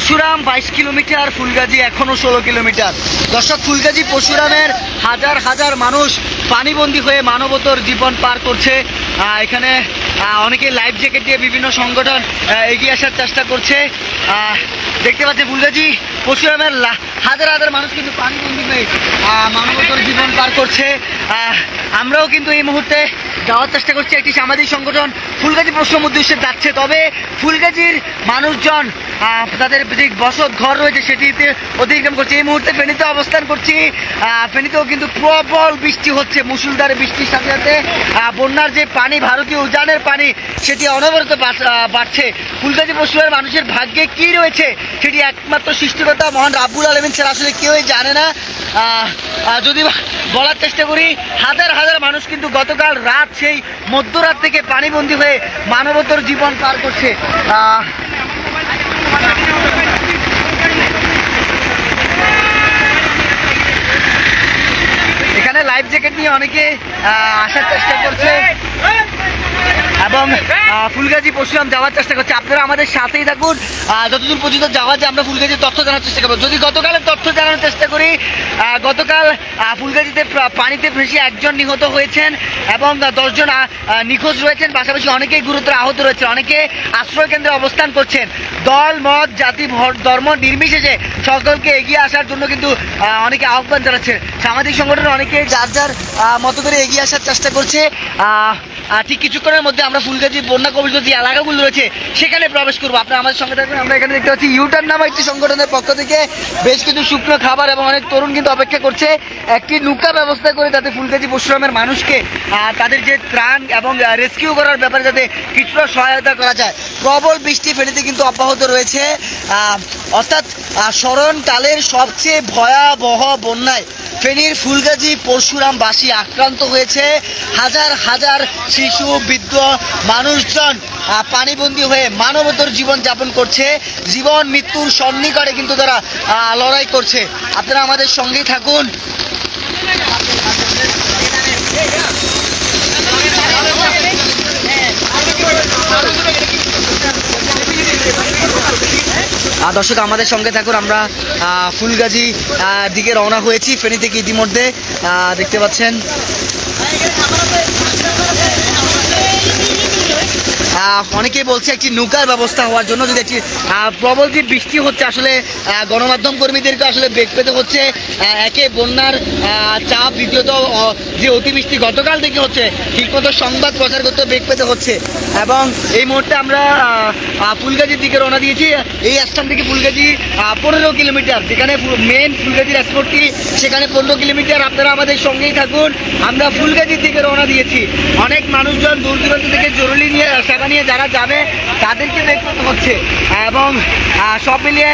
পরশুরাম বাইশ কিলোমিটার, ফুলগাজি এখনও ষোলো কিলোমিটার। দর্শক, ফুলগাজি পরশুরামের হাজার হাজার মানুষ পানিবন্দী হয়ে মানবতর জীবন পার করছে। এখানে অনেকে লাইফ জ্যাকেট দিয়ে বিভিন্ন সংগঠন এগিয়ে আসার চেষ্টা করছে। দেখতে পাচ্ছি ফুলগাজী লা- হাজার হাজার মানুষ কিন্তু পানিবন্দী হয়ে মানবতর জীবন পার করছে। আমরাও কিন্তু এই মুহূর্তে যাওয়ার চেষ্টা করছি একটি সামাজিক সংগঠন, ফুলগাজী পশ্চিম উদ্দেশ্যে যাচ্ছে। তবে ফুলগাজীর মানুষজন তাদের যে বসত ঘর রয়েছে সেটিতে অতিক্রম করছে। এই মুহূর্তে ফেনীতে অবস্থান করছি। ফেনীতেও কিন্তু প্রবল বৃষ্টি হচ্ছে মুসুলধারে বৃষ্টির সাথে সাথে। বন্যার যে পানি, ভারতীয় উজানের পানি সেটি অনবরত বাড়- বাড়ছে। ফুলগাজী পশ্চিমের মানুষের ভাগ্যে কি রয়েছে, সেটি একমাত্র সৃষ্টিকর্তা মহান রাব্বুল আলমিন ছাড়া আসলে কেউই জানে না। যদি বলার চেষ্টা করি, হাজার হাজার মানুষ কিন্তু গতকাল রাত সেই মধ্যরাত থেকে পানিবন্দী হয়ে মানবতর জীবন পার করছে। এখানে লাইফ জ্যাকেট নিয়ে অনেকে আসার চেষ্টা করছে। এবং ফুলগাজী পরশুরাম যাওয়ার চেষ্টা করছে। আপনারা আমাদের সাথেই থাকুন। যতদূর পর্যন্ত যাওয়া যায়, আমরা ফুলগাজির তথ্য জানার চেষ্টা করব। যদি গতকালের তথ্য জানানোর চেষ্টা করি গতকাল ফুলগাজীতে পানিতে ভেসে একজন নিহত হয়েছেন এবং দশজন নিখোঁজ রয়েছেন। পাশাপাশি অনেকেই গুরুতর আহত রয়েছে অনেকে আশ্রয় কেন্দ্রে অবস্থান করছেন। দল, মত, জাতি ধর্ম নির্বিশেষে সকলকে এগিয়ে আসার জন্য কিন্তু অনেকে আহ্বান জানাচ্ছে সামাজিক সংগঠন অনেকে যার যার মতো করে এগিয়ে আসার চেষ্টা করছে। ঠিক কিছুক্ষণের মধ্যে আমরা ফুলগাজী, বন্যা কবলিত যে এলাকাগুলো রয়েছে, সেখানে প্রবেশ করব। আপনারা আমাদের সঙ্গে থাকবেন, আমরা এখানে দেখতে পাচ্ছি ইউটার নামে একটি সংগঠনের পক্ষ থেকে বেশ কিছু শুকনো খাবার এবং অনেক তরুণ কিন্তু অপেক্ষা করছে। একটি নৌকা ব্যবস্থা করে যাতে ফুলগাজী পরশুরামের মানুষকে তাদের যে ত্রাণ এবং রেস্কিউ করার ব্যাপারে যাতে কিছুটা সহায়তা করা যায়। প্রবল বৃষ্টি ফেনীতে কিন্তু অব্যাহত রয়েছে। অর্থাৎ স্মরণকালের সবচেয়ে ভয়াবহ বন্যায় ফেনীর ফুলগাজী পরশুরামবাসী আক্রান্ত হয়েছে। হাজার হাজার শিশু, বৃদ্ধ মানুষজন পানিবন্দী হয়ে মানবতর জীবন যাপন করছে। জীবন, মৃত্যুর সন্নিকটে কিন্তু তারা লড়াই করছে। আপনারা আমাদের সঙ্গেই থাকুন। দর্শক আমাদের সঙ্গে থাকুন আমরা ফুলগাজী দিকে রওনা হয়েছি। ফেনী থেকে ইতিমধ্যে দেখতে পাচ্ছেন? অনেকেই বলছে একটি নৌকার ব্যবস্থা হওয়ার জন্য যদি একটি প্রবল যে বৃষ্টি হচ্ছে আসলে গণমাধ্যম কর্মীদেরকে আসলে বেগ পেতে হচ্ছে একে বন্যার চাপ দ্বিতীয়ত যে অতিবৃষ্টি গতকাল থেকে হচ্ছে ঠিকমতো সংবাদ প্রচার করতে বেগ পেতে হচ্ছে। এবং এই মুহূর্তে আমরা আহ, দিকে রওনা দিয়েছি। এই স্থান থেকে ফুলগাজী পনেরো কিলোমিটার যেখানে মেন ফুলগাজীর এক্সপোর্টটি সেখানে পনেরো কিলোমিটার আপনারা আমাদের সঙ্গেই থাকুন। আমরা ফুলগাজীর দিকে রওনা দিয়েছি। অনেক মানুষজন দূর দূরান্ত থেকে জরুরি নিয়ে সেবা নিয়ে যারা যাবে, তাদেরকে দেখতে হচ্ছে এবং সব মিলিয়ে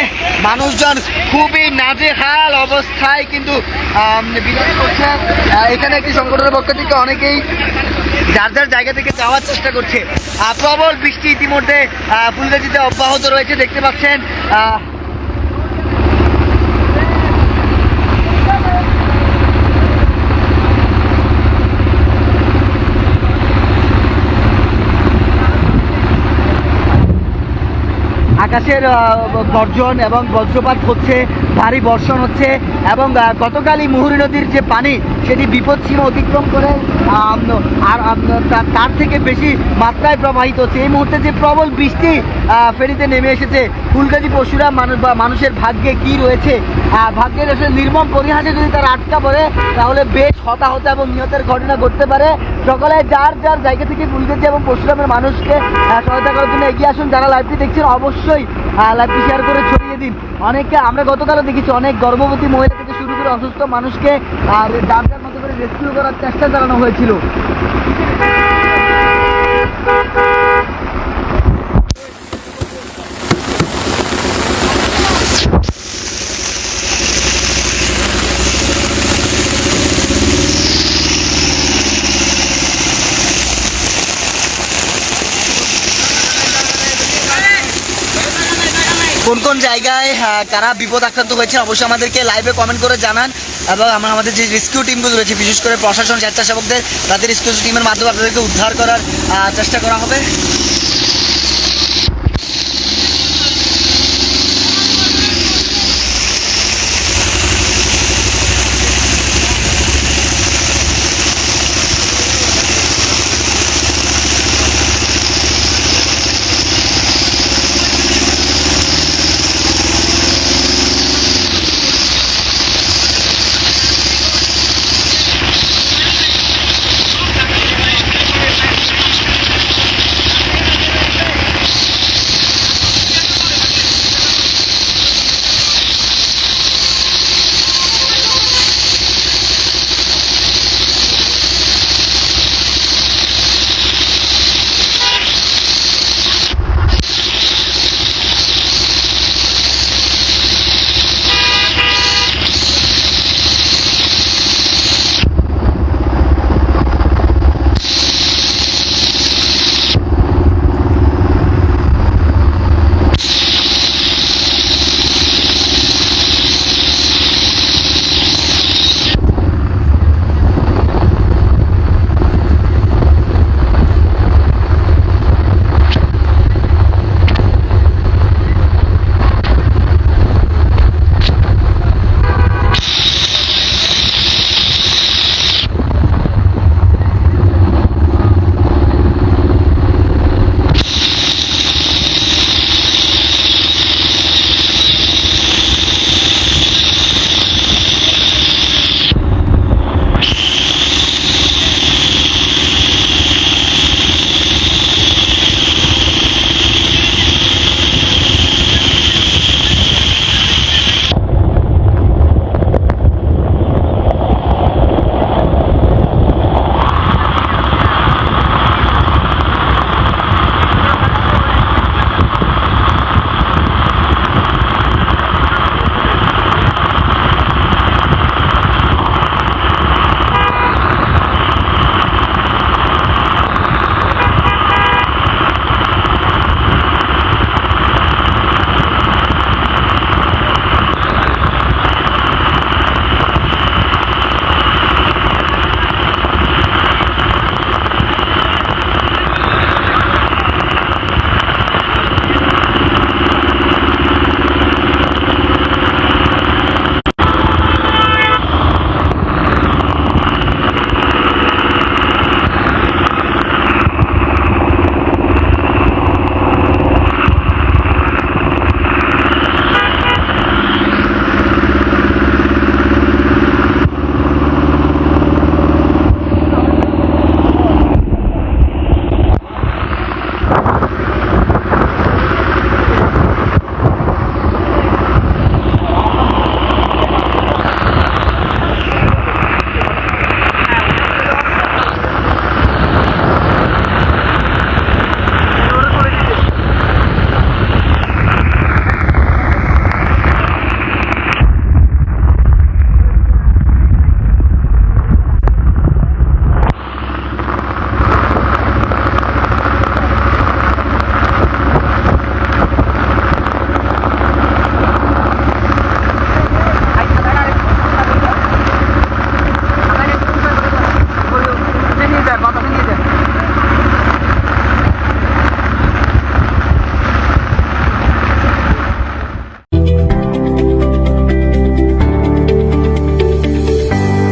মানুষজন খুবই নাজেহাল অবস্থায় কিন্তু বিরোধ করছে। এখানে একটি সংগঠনের পক্ষ থেকে অনেকেই যার যার জায়গা থেকে যাওয়ার চেষ্টা করছে। প্রবল বৃষ্টি ইতিমধ্যে ফুলগাজীতে অব্যাহত রয়েছে। দেখতে পাচ্ছেন আকাশের গর্জন এবং বজ্রপাত হচ্ছে, ভারী বর্ষণ হচ্ছে এবং গতকালই মুহুরী নদীর যে পানি, সেটি বিপদ সীমা অতিক্রম করে। আর তার থেকে বেশি মাত্রায় প্রবাহিত হচ্ছে। এই মুহূর্তে যে প্রবল বৃষ্টি ফেনীতে নেমে এসেছে, ফুলগাজী পশুরা মানুষ বা মানুষের ভাগ্যে কি রয়েছে? ভাগ্যের আসলে নির্মম পরিহাসে যদি তারা আটকা পড়ে, তাহলে বেশ হতাহত এবং নিহতের ঘটনা ঘটতে পারে। সকলে যার যার জায়গা থেকে ফুলগাজী এবং পশুরামের মানুষকে সহায়তা করার জন্য এগিয়ে আসুন। যারা লাইভটি দেখছেন, অবশ্যই লাইভটি শেয়ার করে ছড়িয়ে দিন। অনেকে আমরা গতকালও দেখেছি, অনেক গর্ভবতী মহিলা থেকে শুরু করে অসুস্থ মানুষকে যার যার করে রেস্কিউ করার চেষ্টা চালানো হয়েছিল। কোন কোন জায়গায় আহ, কারা বিপদ আক্রান্ত হয়েছে অবশ্যই আমাদেরকে লাইভে কমেন্ট করে জানান। এবং আমরা আমাদের যে রেস্কিউ টিমগুলো রয়েছে, বিশেষ করে প্রশাসন, স্বেচ্ছাসেবকদের, তাদের রেস্কিউ টিমের মাধ্যমে আপনাদেরকে উদ্ধার করার চেষ্টা করা হবে।